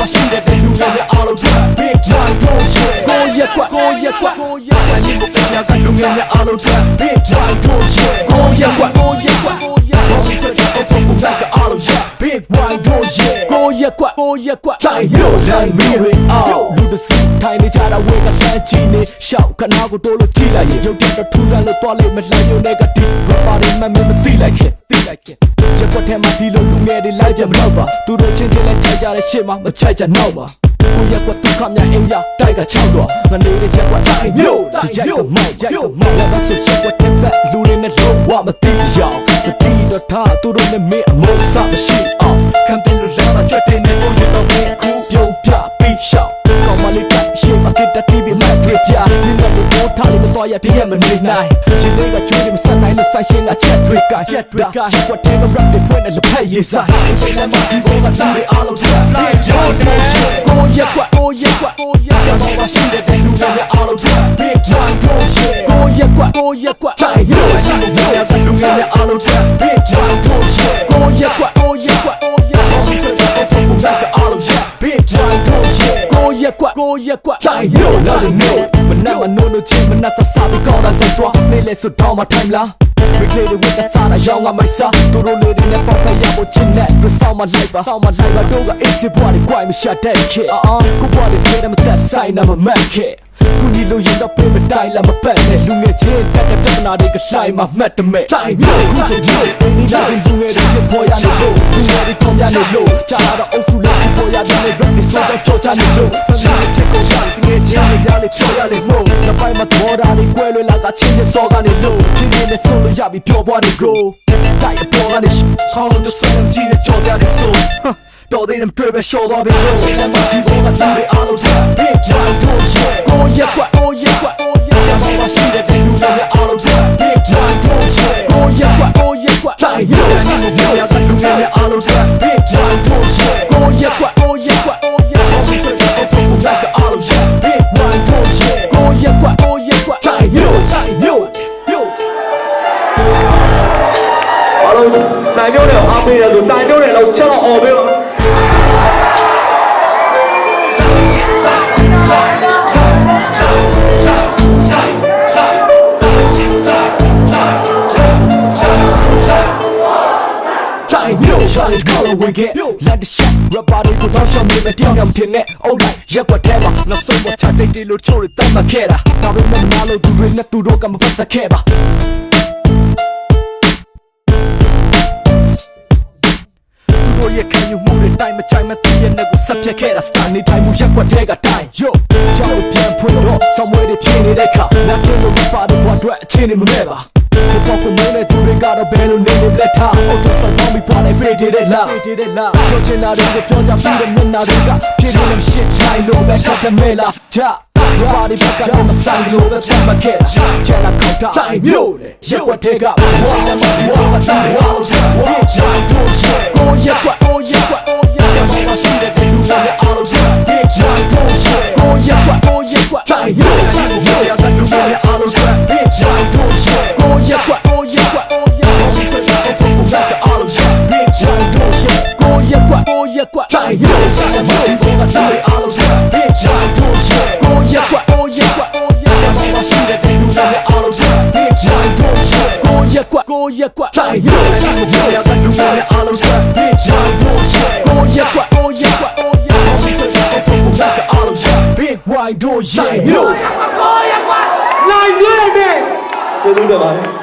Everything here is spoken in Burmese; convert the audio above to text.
မှာရှိတဲ့တဲ့လူတွေလည်းအားလုံးတွေ့ Big Line Go Yeah Go Yeah ကွာ Go Yeah ကွာ Go Yeah အရင်ကညာကလူငယ်များအားလုံးတွေ့ Big Line Go Yeah Go Yeah ကွာ Go Yeah ကွာ Go Yeah ဘာဖြစ်စက်တဲ့ပုံပုံလိုက်အားလုံး Yeah Big Line Go Yeah Go Yeah ကွာ Go Yeah ကွာ Line Yo Line Me Ring Out လူတစ်စီထိုင်နေကြတာဝေကလှမ်းကြည့်နေရှောက်ခနာကိုတိုးလို့ကြည့်လိုက်ရင်ရုပ်တရက်တော့ထူးဆန်းလို့တွားလိုက်မလှမ်းရုံနဲ့ကဒီဘာပါရင်မှမသိလိုက်ခင်သိလိုက် ရက်ကွက်ထဲမှာဒီလိုလူငယ်တွေလိုက်ပြမတော့ပါသူတို့ချင်းချင်းလည်းခြိုက်ကြတဲ့ရှေ့မှာမခြိုက်ကြနောက်ပါကိုရက်ကွက်ဒုက္ခများအိမ်ရတိုက်က6တော့ငနေတဲ့ရက်ကွက်တိုင်းမြို့စကြိုက်ကမိုက်ရိုက်ကမိုက်လည်းဆိုရက်ကွက်တဲ့ဘက်လူတွေနဲ့လုံးဝမသိရောက်တတိတော့ထားသူတို့နဲ့မင်းအမိုးစမရှိအောင် လို့မစောရတည်းရမနေနိုင်ရှင်လေးကကျွေးတယ်မဆက်နိုင်လို့ဆိုင်ရှင်ကချက်တွေကချက်တွေကရက်ကွက်တဲ့ rap တွေဖွင့်တယ်လို့ဖက်ရေးဆိုင်ရှင်လည်းမကြည့်ဘူးကလူတွေအားလုံးထွက်လိုက်ရောတယ် တိုင်းရောလာလို့မျိုးမနက်မနိုးလို့ချင်းမနက်ဆဆပြီးကောင်းတာစိတ်တော့နေလေဆိုတော့မထိုင်လားဝိကလေးတွေဝတ်တဲ့စားရရောင်းကမိုက်စားသူတို့လေးတွေနဲ့ပေါက်ဖက်ရဖို့ချင်တဲ့သူဆောင်မလိုက်ပါဆောင်မလိုက်ပါတို့ကအေးစစ်ဘွားတွေကြွိုင်မရှာတဲ့ခေအာအာကိုဘွားတွေထဲမှာသက်ဆိုင်နာမမက်ခေခုဒီလိုရင်တော့ပြင်မတိုင်လာမပတ်နဲ့လူငယ်ချင်းတက်တဲ့ပြဿနာတွေကဆိုင်မှာမှတ်တမဲ့တိုင်မျိုးခုဆိုကြည့်ဒီလာချင်းလူငယ်တွေဖြစ်ပေါ်ရနေလို့လူငယ်တွေပုံရနေလို့ကြာလာတော့အုပ်စုလိုက်ပေါ်ရတယ် rap တွေဆိုတော့ကြောချနေလို့ဖမ်းနေဖြစ်ကုန်ကြတယ်ငယ်ချင်းတွေရ လေပြောရလေမို့နောက်ပိုင်းမှာပေါ်တာတွေကွဲလွဲလာကချင်းချင်းစောကနေလို့ပြင်းပြင်းနဲ့ဆုံးလို့ရပြီးပြောပွားနေကိုတိုက်အပေါ်ကနေခေါင်းလုံး just ဆုံးကြည့်နေကြော်ကြတယ်ဆိုတော်သေးတယ်တွေ့ပဲရှော့သွားပြီလို့စိတ်နဲ့မကြည့်ဘူးကလူတွေအားလုံးထွက် challenge ကိုဝင်ခဲ့လက်တရှက် rapper တွေကိုတော့ရှော့နေမယ်တရားမထင်နဲ့ alright ရက်ကွက်ထဲမှာနောက်ဆုံးမချတိတ်တီလို့ချိုးရတတ်မှခဲ့တာဒါပေမဲ့မနာလို့သူတွေနဲ့သူတို့ကမပတ်သက်ခဲ့ပါသူတို့ရဲ့ခံယူမှုတွေတိုင်းမချိုင်မသိရဲ့နဲ့ကိုဆက်ဖြတ်ခဲ့တာစတာနေတိုင်းမှုရက်ကွက်ထဲကတိုင်း yo ကြောက်ပြန်ဖွင့်တော့ somewhere တွေဖြစ်နေတဲ့ခါနာကင်းလို့မပါတော့ဘာအတွက်အချင်းနေမမဲ့ပါဒီပေါက်ကမနဲ့သူတွေကတော့ဘယ်လိုနေနေလက်ထားအော်တော့ဆောင်ပြီးပါလေ ပြေးတဲ့လားပြေးတဲ့လားပြောချင်တာတွေကိုပြောကြပြီးတဲ့မျက်နှာတွေကဖြစ်နေလို့ရှစ်တိုင်းလို့ပဲချက်တယ်မဲလားဂျာဒီပါဒီဘက်ကတော့မဆိုင်လို့ပဲပြန်မခဲ့တာချဲလာခေါက်တာတိုင်းမျိုးလေရက်ွက်တဲ့ကဘာမှမပြောတာတိုင်းဝါလို့ဆိုဝါရိုင်းတို့ရဲ့ကိုရက်ကွက်ကိုရက်ကွက် ကွက်ကိုရက်ကွက်တိုင်းမျိုးမျိုးရတဲ့လူတွေအားလုံးရဲ့ big young တို့ရဲ့ကိုရက်ကွက်ကိုရက်ကွက်ကိုရက်ကွက်ဒီစက်တော့ပုံပုံကအားလုံးရဲ့ big white တို့ရဲ့မျိုးနိုင်မြဲနဲ့ကျေးဇူးတင်ပါတယ်